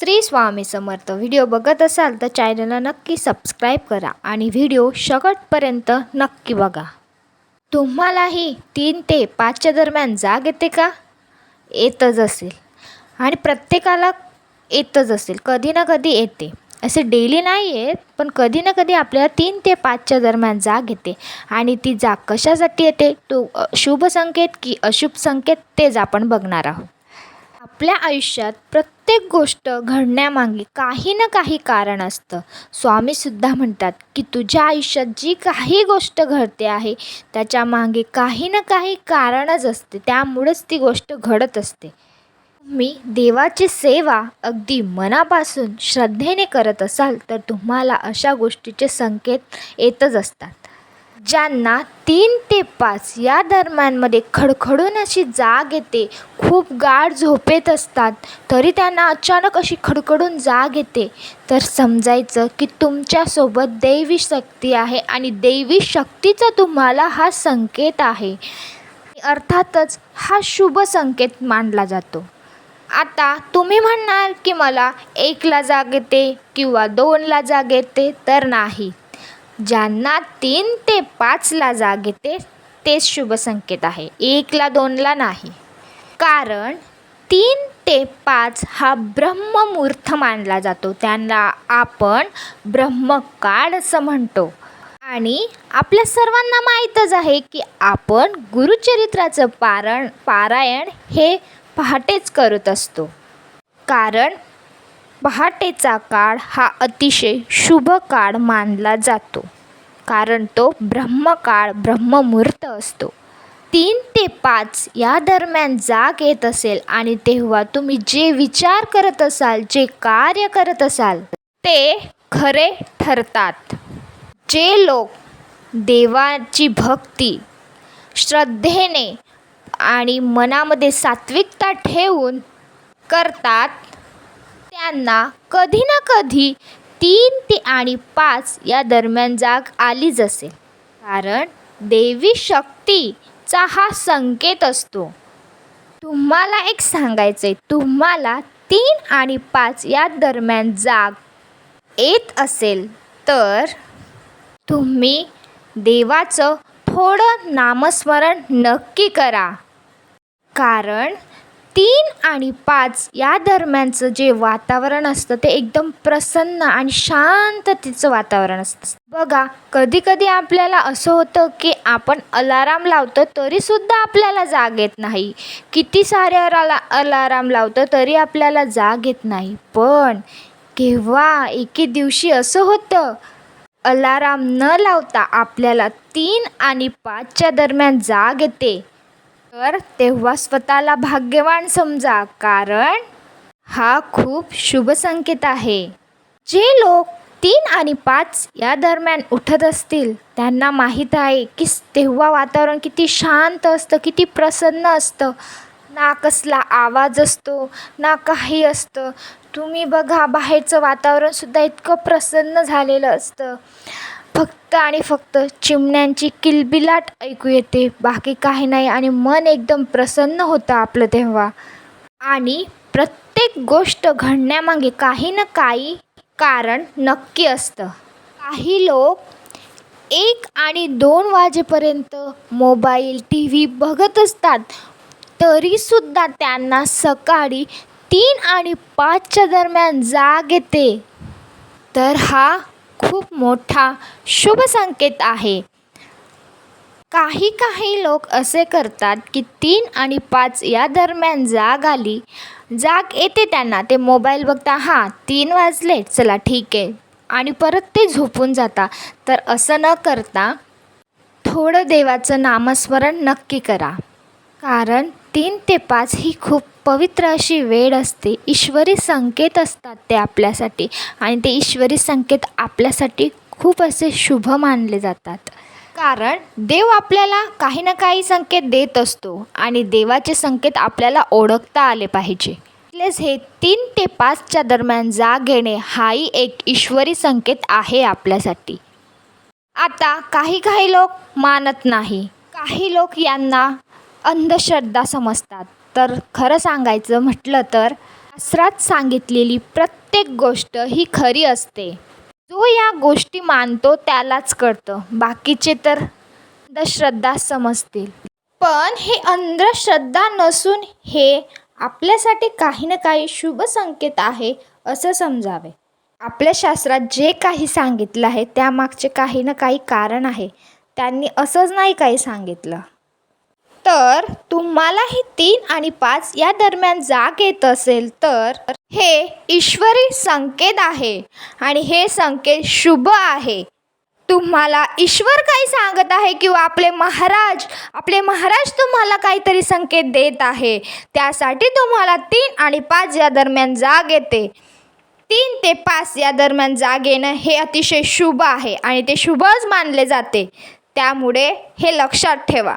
Shri Swami Samarth. Video बघत असाल तर चॅनलला नक्की सबस्क्राईब करा आणि व्हिडिओ शेवटपर्यंत नक्की बघा. तुम्हालाही तीन ते पाचच्या दरम्यान जाग येते का? येतच असेल. आणि प्रत्येकाला येतच असेल. कधी ना कधी येते. असे डेली नाही येत पण कधी ना कधी आपल्याला तीन ते पाचच्या दरम्यान जाग येते. आणि ती जाग कशासाठी येते? तो शुभ संकेत की अशुभ संकेत तेच आपण बघणार आहोत. आपल्या आयुष्यात प्रत्येक प्रत्येक गोष्ट घडण्यामागे काही ना काही कारण असतं. स्वामीसुद्धा म्हणतात की तुझ्या आयुष्यात जी काही गोष्ट घडते आहे त्याच्यामागे काही ना काही कारणच असते. त्यामुळेच ती गोष्ट घडत असते. मी देवाची सेवा अगदी मनापासून श्रद्धेने करत असाल तर तुम्हाला अशा गोष्टीचे संकेत येतच असतात. ज्यांना तीन ते पाच या दरम्यानमध्ये खडखडून अशी जाग येते खूप गाढ झोपेत असतात तरी त्यांना अचानक अशी खडखडून जाग येते. तर समजायचं की तुमच्यासोबत दैवी शक्ती आहे आणि दैवी शक्तीचा तुम्हाला हा संकेत आहे. अर्थातच हा शुभ संकेत मानला जातो. आता तुम्ही म्हणणार की मला एकला जाग येते किंवा दोनला जाग येते तर नाही. ज्यांना तीन ते पाचला जाग येते तेच शुभ संकेत आहे. एकला दोनला नाही. कारण तीन ते पाच हा ब्रह्ममुहूर्त मानला जातो. त्यांना आपण ब्रह्मकाळ असं म्हणतो. आणि आपल्या सर्वांना माहीतच आहे की आपण गुरुचरित्राचं पारण पारायण हे पहाटेच करत असतो. कारण पहाटेचा काळ हा अतिशय शुभ काळ मानला जातो. कारण तो ब्रह्मकाळ ब्रह्ममुहूर्त असतो. तीन ते पाच या दरम्यान जाग येत असेल आणि तेव्हा तुम्ही जे विचार करत असाल जे कार्य करत असाल ते खरे ठरतात. जे लोक देवाची भक्ती श्रद्धेने आणि मनामध्ये सात्विकता ठेवून करतात त्यांना कधी ना कधी तीन ते आणि पाच या दरम्यान जाग आलीच असेल. कारण देवी शक्तीचा हा संकेत असतो. तुम्हाला एक सांगायचं आहे तुम्हाला तीन आणि पाच या दरम्यान जाग येत असेल तर तुम्ही देवाचं थोडं नामस्मरण नक्की करा. कारण तीन आणि पाच या दरम्यानचं जे वातावरण असतं ते एकदम प्रसन्न आणि शांततेचं वातावरण असतं. बघा कधी कधी आपल्याला असं होतं की आपण अलाराम लावतो तरीसुद्धा आपल्याला जाग येत नाही. किती सारे अला अलाराम लावतो तरी आपल्याला जाग येत नाही. पण केव्हा एके दिवशी असं होतं अलाराम न लावता आपल्याला तीन आणि पाचच्या दरम्यान जाग येते. तर तेव्हा स्वतःला भाग्यवान समजा कारण हा खूप शुभ संकेत आहे. जे लोक तीन आणि पाच या दरम्यान उठत असतील त्यांना माहीत आहे की तेव्हा वातावरण किती शांत असतं किती प्रसन्न असतं. ना कसला आवाज असतो ना काही असतं. तुम्ही बघा बाहेरचं वातावरणसुद्धा इतकं प्रसन्न झालेलं असतं. फक्त आणि फक्त चिमण्यांची किलबिलाट ऐकू येते. बाकी काही नाही आणि मन एकदम प्रसन्न होतं आपलं तेव्हा. आणि प्रत्येक गोष्ट घडण्यामागे काही ना काही कारण नक्की असतं. काही लोक एक आणि दोन वाजेपर्यंत मोबाईल टी व्ही बघत असतात. तरीसुद्धा त्यांना सकाळी तीन आणि पाचच्या दरम्यान जाग येते. तर हा खूप मोठा शुभ संकेत आहे. काही काही लोक असे करतात की तीन आणि पाच या दरम्यान जाग आली. जाग येते त्यांना ते मोबाईल बघता हां तीन वाजले चला ठीक आहे. आणि परत ते झोपून जाता. तर असं न करता थोडं देवाचं नामस्मरण नक्की करा. कारण तीन ते पाच ही खूप पवित्र अशी वेळ असते. ईश्वरी संकेत असतात ते आपल्यासाठी. आणि ते ईश्वरी संकेत आपल्यासाठी खूप असे शुभ मानले जातात. कारण देव आपल्याला काही ना काही संकेत देत असतो. आणि देवाचे संकेत आपल्याला ओळखता आले पाहिजे. प्लस हे तीन ते पाचच्या दरम्यान जाग येणे हाही एक ईश्वरी संकेत आहे आपल्यासाठी. आता काही काही लोक मानत नाही. काही लोक यांना अंधश्रद्धा समजतात. तर खरं सांगायचं म्हटलं तर शास्त्रात सांगितलेली प्रत्येक गोष्ट ही खरी असते. जो या गोष्टी मानतो त्यालाच कळतं. बाकीचे तर अंधश्रद्धा समजतील. पण हे अंधश्रद्धा नसून हे आपल्यासाठी काही ना काही शुभ संकेत आहे असं समजावे. आपल्या शास्त्रात जे काही सांगितलं आहे त्यामागचे काही ना काही कारण आहे. त्यांनी असंच नाही काही सांगितलं. तर तुम्हालाही तीन आणि पाच या दरम्यान जाग येत असेल तर हे ईश्वरी संकेत आहे आणि हे संकेत शुभ आहे. तुम्हाला ईश्वर काही सांगत आहे किंवा आपले महाराज आपले महाराज तुम्हाला काहीतरी संकेत देत आहे. त्यासाठी तुम्हाला तीन आणि पाच या दरम्यान जाग येते. तीन ते पाच या दरम्यान जाग येणं हे अतिशय शुभ आहे आणि ते शुभच मानले जाते. त्यामुळे हे लक्षात ठेवा.